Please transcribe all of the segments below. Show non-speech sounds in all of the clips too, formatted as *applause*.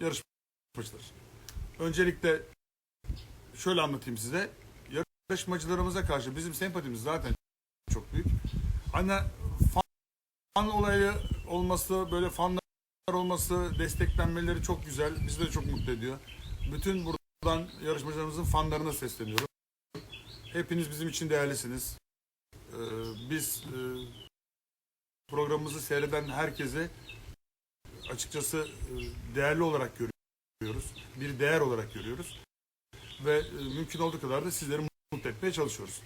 yarışmacılar. Öncelikle şöyle anlatayım size. Yarışmacılarımıza karşı bizim sempatimiz zaten çok büyük. Hani fan, fan olayı olması, böyle fanlar olması, desteklenmeleri çok güzel. Bizi de çok mutlu ediyor. Bütün buradan yarışmacılarımızın fanlarına sesleniyorum. Hepiniz bizim için değerlisiniz. Ee, biz e, programımızı seyreden herkese açıkçası e, değerli olarak görüyoruz. Bir değer olarak görüyoruz. Ve e, mümkün olduğu kadar da sizleri mutlu etmeye çalışıyoruz.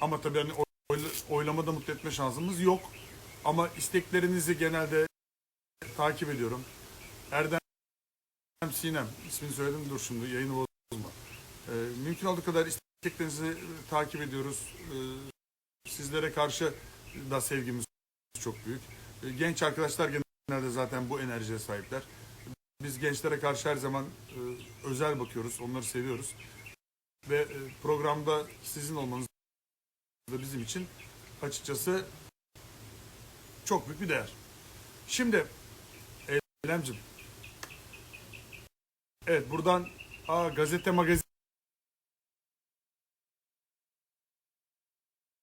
Ama tabii hani oy- oylamada mutlu etme şansımız yok. Ama isteklerinizi genelde takip ediyorum. Erdem Sinem, ismini söyledim dur şimdi yayını bozma. E, mümkün olduğu kadar isteklerinizi takip ediyoruz. E, sizlere karşı da sevgimiz çok büyük. Genç arkadaşlar genelde zaten bu enerjiye sahipler. Biz gençlere karşı her zaman e, özel bakıyoruz, onları seviyoruz. Ve e, programda sizin olmanız da bizim için açıkçası çok büyük bir değer. Şimdi Eylemcim. Evet buradan aa, gazete magazin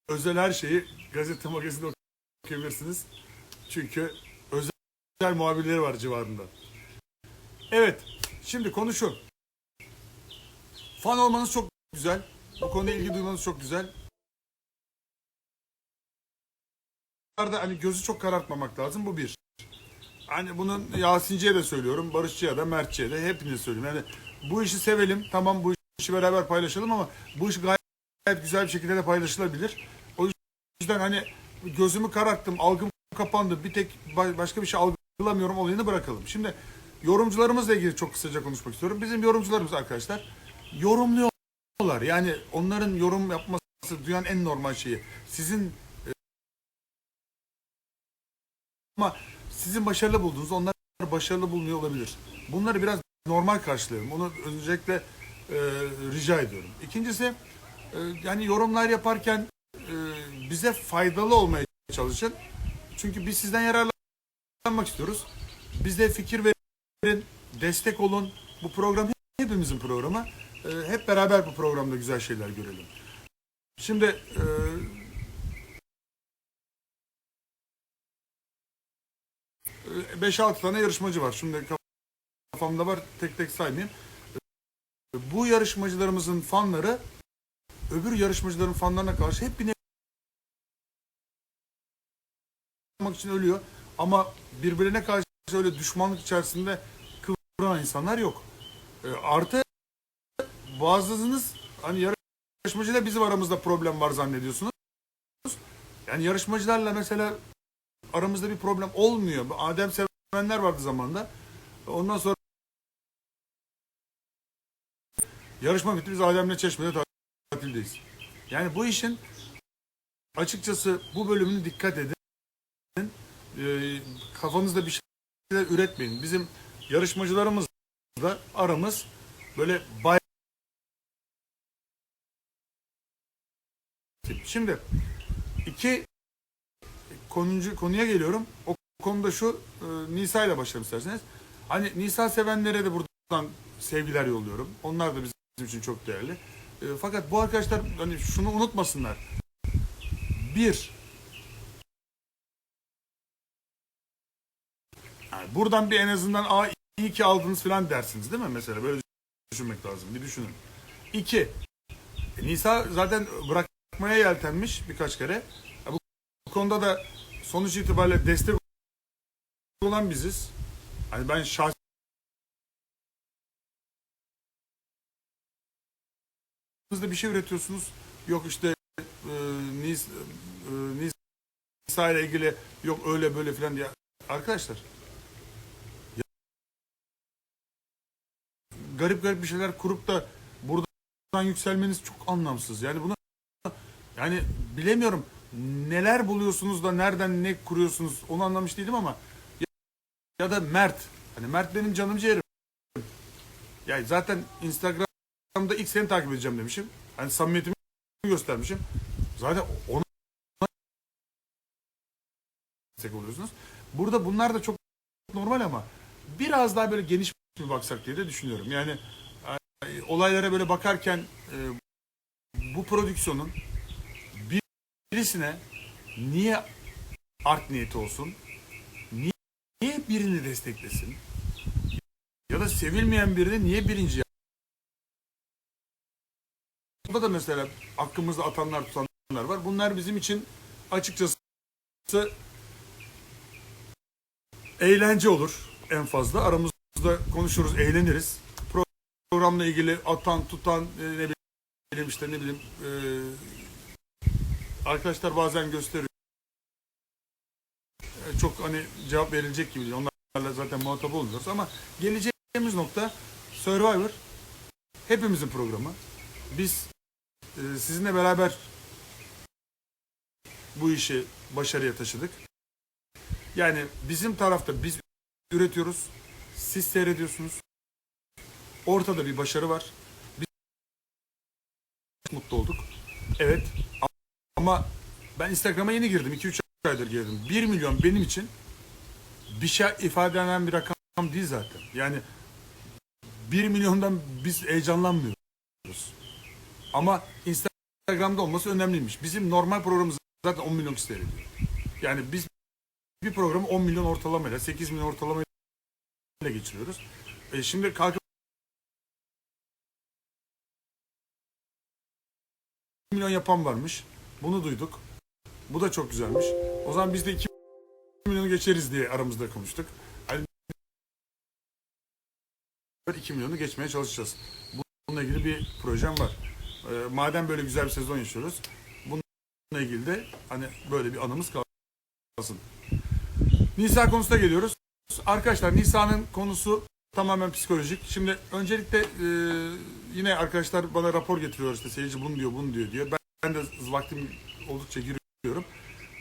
özel her şeyi gazete magazinde okuyabilirsiniz. Çünkü özel muhabirleri var civarında. Evet, şimdi konu şu. Fan olmanız çok güzel. Bu konuya ilgi duymanız çok güzel. Bunlarda Hani gözü çok karartmamak lazım. Bu bir. Hani bunun Yasinci'ye de söylüyorum, Barışçı'ya da, Mertçi'ye de hepinize söylüyorum. Yani bu işi sevelim, tamam bu işi beraber paylaşalım ama bu iş gayet güzel bir şekilde de paylaşılabilir. O yüzden hani gözümü kararttım, algım kapandı, bir tek ba- başka bir şey algılamıyorum olayını bırakalım. Şimdi yorumcularımızla ilgili çok kısaca konuşmak istiyorum. Bizim yorumcularımız arkadaşlar yorumluyorlar. Yani onların yorum yapması duyan en normal şeyi. Sizin e, ama sizin başarılı bulduğunuz onlar başarılı bulmuyor olabilir. Bunları biraz normal karşılayalım. Onu öncelikle e, rica ediyorum. İkincisi e, yani yorumlar yaparken e, bize faydalı olmaya çalışın. Çünkü biz sizden yararlanmak istiyoruz. Bize fikir verin, destek olun. Bu program hepimizin programı. E, hep beraber bu programda güzel şeyler görelim. Şimdi e, e, 5-6 tane yarışmacı var. Şimdi kafamda var. Tek tek saymayayım. E, Bu yarışmacılarımızın fanları öbür yarışmacıların fanlarına karşı hep bir için ölüyor. Ama birbirine karşı öyle düşmanlık içerisinde kıvranan insanlar yok. E, artı bazınız hani yarışmacıyla bizim aramızda problem var zannediyorsunuz. Yani yarışmacılarla mesela aramızda bir problem olmuyor. Adem sevenler vardı zamanında. Ondan sonra yarışma bitti biz Adem'le Çeşme'de tatildeyiz. Yani bu işin açıkçası bu bölümünü dikkat edin. Ee, kafanızda bir şeyler üretmeyin. Bizim yarışmacılarımızla aramız böyle bay Şimdi iki konuncu konuya geliyorum. O konuda şu e, Nisa ile başlayalım isterseniz. Hani Nisa sevenlere de buradan sevgiler yolluyorum. Onlar da bizim için çok değerli. E, fakat bu arkadaşlar hani şunu unutmasınlar. Bir yani buradan bir en azından a iyi ki aldınız falan dersiniz değil mi mesela böyle düşünmek lazım. Bir düşünün. İki e, Nisa zaten bırakmaya yeltenmiş birkaç kere. Bu, konuda da sonuç itibariyle destek olan biziz. Hani ben şahsen bir şey üretiyorsunuz. Yok işte e, e, Nisa ile ilgili yok öyle böyle filan diye. Arkadaşlar garip garip bir şeyler kurup da buradan yükselmeniz çok anlamsız. Yani bunu yani bilemiyorum neler buluyorsunuz da nereden ne kuruyorsunuz onu anlamış değilim ama ya, ya da Mert. Hani Mert benim canım ciğerim. Yani zaten Instagram'da ilk seni takip edeceğim demişim. Hani samimiyetimi göstermişim. Zaten ona oluyorsunuz. Burada bunlar da çok normal ama biraz daha böyle geniş mi baksak diye de düşünüyorum. Yani e, olaylara böyle bakarken e, bu prodüksiyonun bir- birisine niye art niyeti olsun? Niye, niye birini desteklesin? Ya da sevilmeyen birini niye birinci Burada da mesela hakkımızda atanlar tutanlar var. Bunlar bizim için açıkçası eğlence olur en fazla. Aramızda konuşuruz, eğleniriz. Programla ilgili atan, tutan, e, ne bileyim işte ne bileyim e, arkadaşlar bazen gösteriyor. E, Çok hani cevap verilecek gibi değil. Onlarla zaten muhatap olmuyoruz ama geleceğimiz nokta Survivor hepimizin programı. Biz e, sizinle beraber bu işi başarıya taşıdık. Yani bizim tarafta biz üretiyoruz, siz seyrediyorsunuz. Ortada bir başarı var. Biz mutlu olduk. Evet. Ama ben Instagram'a yeni girdim. 2-3 aydır girdim. 1 milyon benim için bir şey ifade eden bir rakam değil zaten. Yani 1 milyondan biz heyecanlanmıyoruz. Ama Instagram'da olması önemliymiş. Bizim normal programımız zaten 10 milyon seyrediyor. Yani biz bir programı 10 milyon ortalamayla, 8 milyon ortalamayla geçiriyoruz. E şimdi kalkıp milyon yapan varmış. Bunu duyduk. Bu da çok güzelmiş. O zaman biz de 2 milyonu geçeriz diye aramızda konuştuk. Hani 2 milyonu geçmeye çalışacağız. Bununla ilgili bir projem var. E, madem böyle güzel bir sezon yaşıyoruz. Bununla ilgili de hani böyle bir anımız kalsın. Nisa konusuna geliyoruz. Arkadaşlar Nisa'nın konusu tamamen psikolojik. Şimdi öncelikle e, yine arkadaşlar bana rapor getiriyor işte seyirci bunu diyor bunu diyor diyor. Ben, ben de vaktim oldukça giriyorum.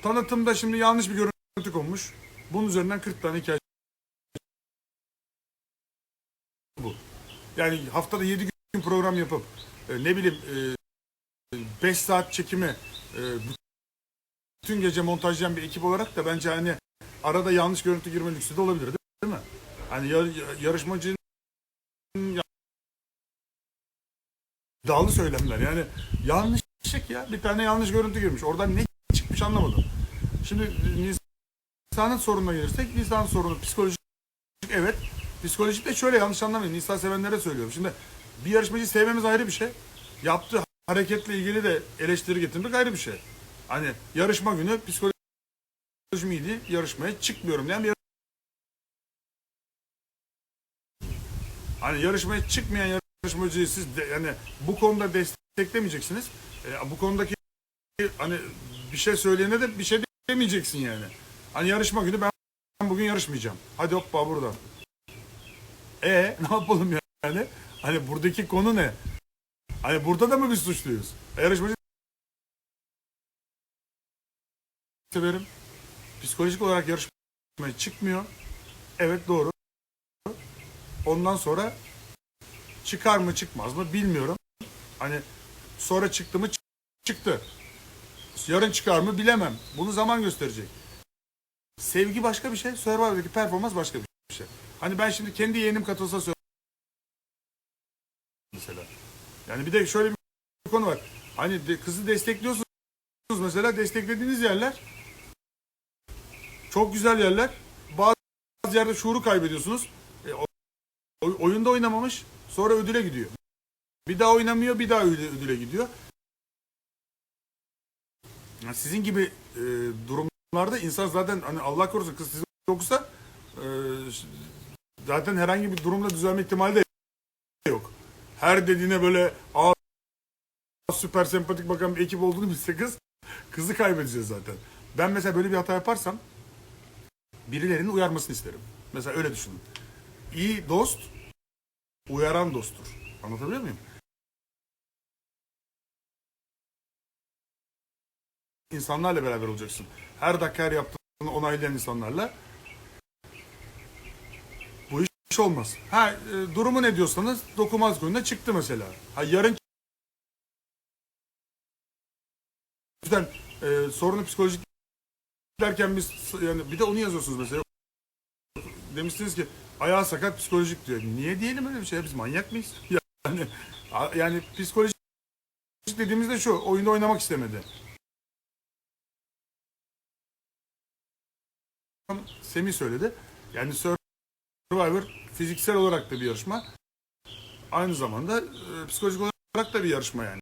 Tanıtımda şimdi yanlış bir görüntü konmuş. Bunun üzerinden 40 tane hikaye bu. Yani haftada 7 gün program yapıp e, ne bileyim 5 saat çekimi e, bütün gece montajlayan bir ekip olarak da bence hani arada yanlış görüntü girme lüksü de olabilir değil mi? Hani yar, yarışmacının ya- iddialı söylemler yani yanlış ya bir tane yanlış görüntü girmiş oradan ne çıkmış anlamadım. Şimdi Nisa'nın sorununa gelirsek Nisa'nın sorunu psikolojik evet psikolojik de şöyle yanlış anlamayın Nisa sevenlere söylüyorum. Şimdi bir yarışmacıyı sevmemiz ayrı bir şey. Yaptığı hareketle ilgili de eleştiri getirmek ayrı bir şey. Hani yarışma günü psikolojim iyiydi yarışmaya çıkmıyorum diyen bir Hani yarışmaya çıkmayan yarışmacıyı siz de, yani bu konuda desteklemeyeceksiniz. E, bu konudaki hani bir şey söyleyene de bir şey demeyeceksin yani. Hani yarışma günü ben bugün yarışmayacağım. Hadi hoppa burada. E *laughs* ne yapalım yani? Hani buradaki konu ne? Hani burada da mı biz suçluyuz? E, yarışmacı severim. Psikolojik olarak yarışmaya çıkmıyor. Evet doğru. Ondan sonra çıkar mı çıkmaz mı bilmiyorum. Hani sonra çıktı mı çık- çıktı. Yarın çıkar mı bilemem. Bunu zaman gösterecek. Sevgi başka bir şey, Survivor'daki performans başka bir şey. Hani ben şimdi kendi yeğenim katılsa mesela. Yani bir de şöyle bir konu var. Hani kızı destekliyorsunuz mesela desteklediğiniz yerler çok güzel yerler. Bazı yerde şuuru kaybediyorsunuz. E, oyunda oynamamış. Sonra ödüle gidiyor. Bir daha oynamıyor, bir daha ödüle, gidiyor. Ya sizin gibi e, durumlarda insan zaten hani Allah korusun kız sizi okusa e, zaten herhangi bir durumda düzelme ihtimali de yok. Her dediğine böyle aa süper sempatik bakan bir ekip olduğunu bilse kız kızı kaybedeceğiz zaten. Ben mesela böyle bir hata yaparsam birilerinin uyarmasını isterim. Mesela öyle düşünün. İyi dost uyaran dosttur. Anlatabiliyor muyum? İnsanlarla beraber olacaksın. Her dakika her yaptığını onaylayan insanlarla bu iş olmaz. Ha e, durumu ne diyorsanız dokunmaz gününe çıktı mesela. Ha yarın yüzden e, sorunu psikolojik derken biz yani bir de onu yazıyorsunuz mesela. demiştiniz ki ayağı sakat psikolojik diyor. Niye diyelim öyle bir şey? Biz manyak mıyız? *laughs* Yani yani psikolojik dediğimizde şu oyunda oynamak istemedi. Semih söyledi. Yani Survivor fiziksel olarak da bir yarışma. Aynı zamanda e, psikolojik olarak da bir yarışma yani.